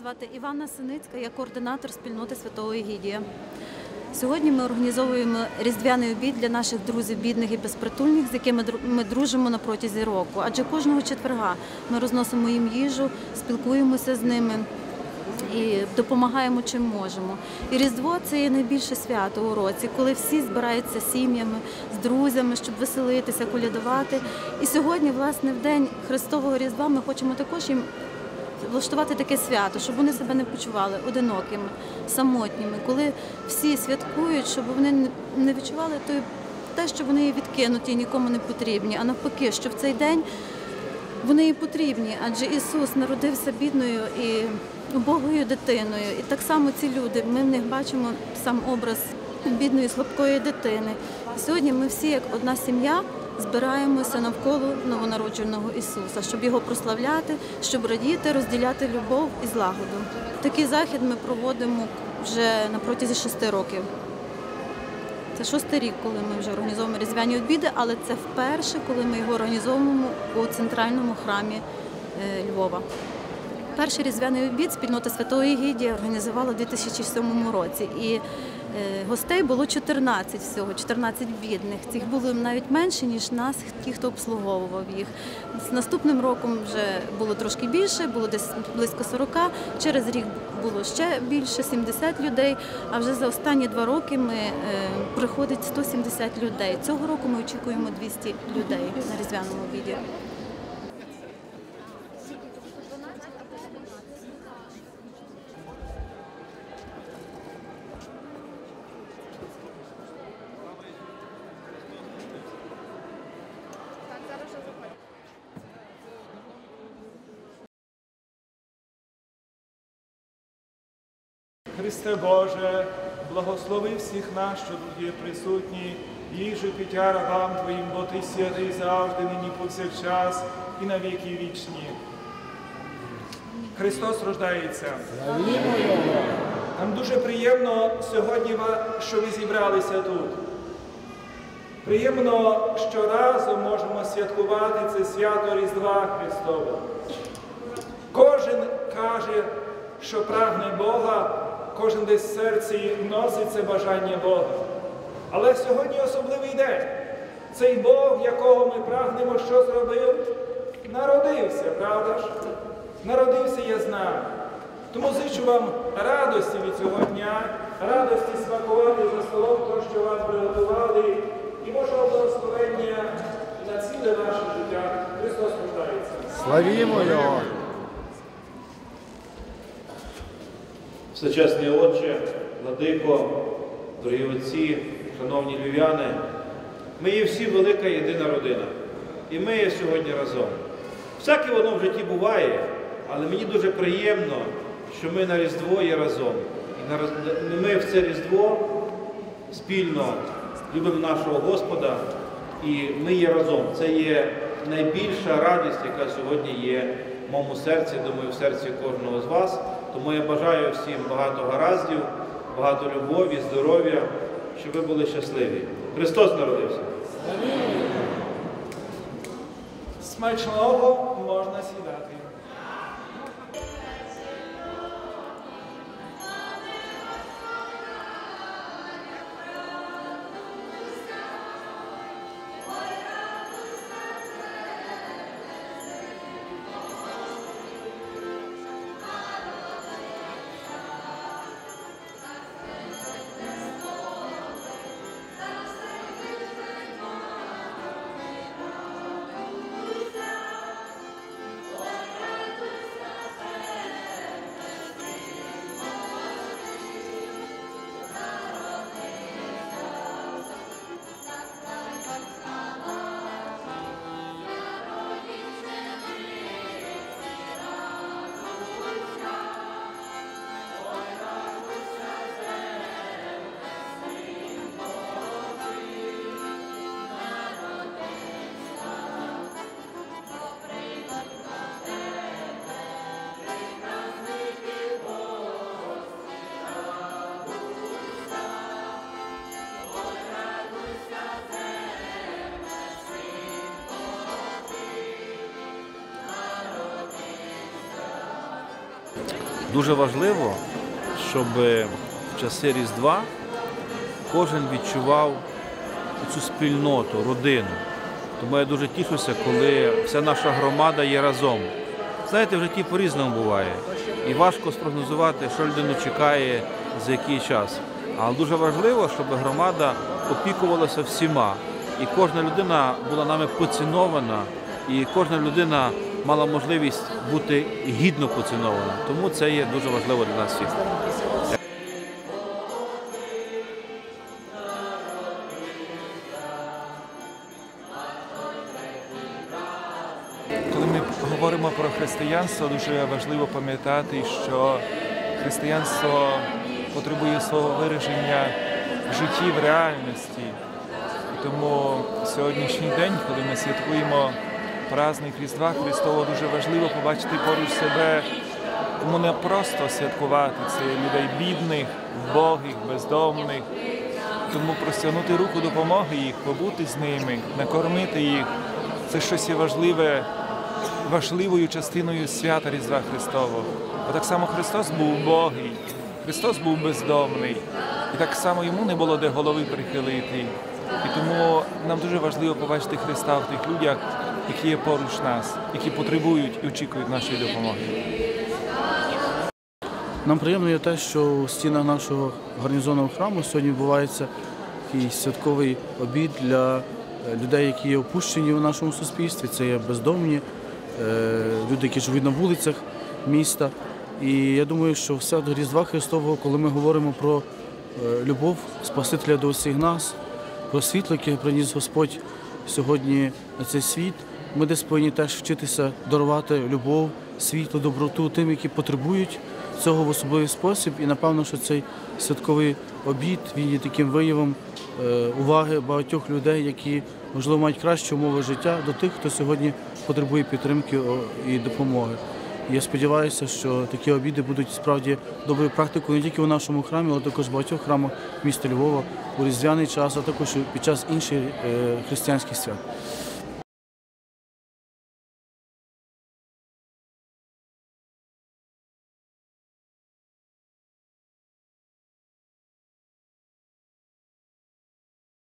Звати Івана Синицька, я координатор спільноти Святого Егідія. Сьогодні ми організовуємо різдвяний обід для наших друзів, бідних і безпритульних, з якими ми дружимо на протязі року. Адже кожного четверга ми розносимо їм їжу, спілкуємося з ними і допомагаємо чим можемо. І Різдво це є найбільше свято у році, коли всі збираються сім'ями, з друзями, щоб веселитися, колядувати. І сьогодні, власне, в день Христового Різдва ми хочемо також їм влаштувати таке свято, щоб вони себе не почували одинокими, самотніми, коли всі святкують, щоб вони не- відчували той, те, що вони відкинуті і нікому не потрібні, а навпаки, що в цей день вони і потрібні, адже Ісус народився бідною і убогою дитиною. І так само ці люди, ми в них бачимо сам образ бідної слабкої дитини. І сьогодні ми всі, як одна сім'я, збираємося навколо новонародженого Ісуса, щоб його прославляти, щоб радіти, розділяти любов і злагоду. Такий захід ми проводимо вже на протязі шести років. Це шостий рік, коли ми вже організовуємо різдвяні обіди, але це вперше, коли ми його організовуємо у центральному храмі е, Львова. Перший різдвяний обід спільнота Святого Егідія організувала у 2007 році. І е, гостей було 14 всього, 14 бідних. Цих було навіть менше, ніж нас, ті, хто обслуговував їх. З наступним роком вже було трошки більше, було десь близько 40. Через рік було ще більше 70 людей. А вже за останні два роки ми е, приходить 170 людей. Цього року ми очікуємо 200 людей на різдвяному обіді. Христе Боже, благослови всіх нас, що тут є присутні, їжу пиття рабам Твоїм, бо Ти святий завжди, нині повсякчас і на віки вічні. Христос рождається. Нам дуже приємно сьогодні, що ви зібралися тут. Приємно, що разом можемо святкувати це свято Різдва Христове. Кожен каже, що прагне Бога, кожен десь в серці носить це бажання Бога. Але сьогодні особливий день. Цей Бог, якого ми прагнемо, що зробив, народився, правда ж? Народився я з нами. Тому зичу вам радості від цього дня, радості смакувати за столом то, що вам приготували, і Божого благословення на ціле ваше життя. Христос рождається. Славімо Його! Всечесний Отче, Владико, дорогі отці, шановні львів'яни, ми є всі велика єдина родина. І ми є сьогодні разом. Всяке воно в житті буває, але мені дуже приємно, що ми на Різдво є разом. І ми в це Різдво спільно любимо нашого Господа, і ми є разом. Це є найбільша радість, яка сьогодні є в моєму серці, думаю, в серці кожного з вас. Тому я бажаю всім багато гараздів, багато любові, здоров'я, щоб ви були щасливі. Христос народився! Смачного можна сідати. Дуже важливо, щоб в часи Різдва кожен відчував цю спільноту, родину. Тому я дуже тішуся, коли вся наша громада є разом. Знаєте, в житті по-різному буває. І важко спрогнозувати, що людину чекає за який час. Але дуже важливо, щоб громада опікувалася всіма. І кожна людина була нами поцінована, і кожна людина мала можливість бути гідно поцінована. Тому це є дуже важливо для нас всіх. Коли ми говоримо про християнство, дуже важливо пам'ятати, що християнство потребує свого вираження в житті, в реальності. Тому сьогоднішній день, коли ми святкуємо праздник Різдва Христового, дуже важливо побачити поруч себе, кому не просто святкувати це людей бідних, вбогих, бездомних. Тому простягнути руку допомоги їх, побути з ними, накормити їх це щось є важливе, важливою частиною свята Різдва Христового. Бо так само Христос був убогий, Христос був бездомний, і так само йому не було де голови прихилити. І тому нам дуже важливо побачити Христа в тих людях, які є поруч нас, які потребують і очікують нашої допомоги. Нам приємно є те, що у стінах нашого гарнізонного храму сьогодні відбувається такий святковий обід для е, людей, які є опущені у нашому суспільстві. Це є бездомні, е, люди, які живуть на вулицях міста. І я думаю, що все до Різдва Христового, коли ми говоримо про е, любов Спасителя до усіх нас, про світло, яке приніс Господь сьогодні на цей світ, ми десь повинні теж вчитися дарувати любов, світло, доброту тим, які потребують цього в особливий спосіб. І напевно, що цей святковий обід він є таким виявом е, уваги багатьох людей, які можливо мають кращі умови життя до тих, хто сьогодні потребує підтримки і допомоги. Я сподіваюся, що такі обіди будуть справді доброю практикою не тільки у нашому храмі, але також в багатьох храмах міста Львова у різдвяний час, а також під час інших е, християнських свят.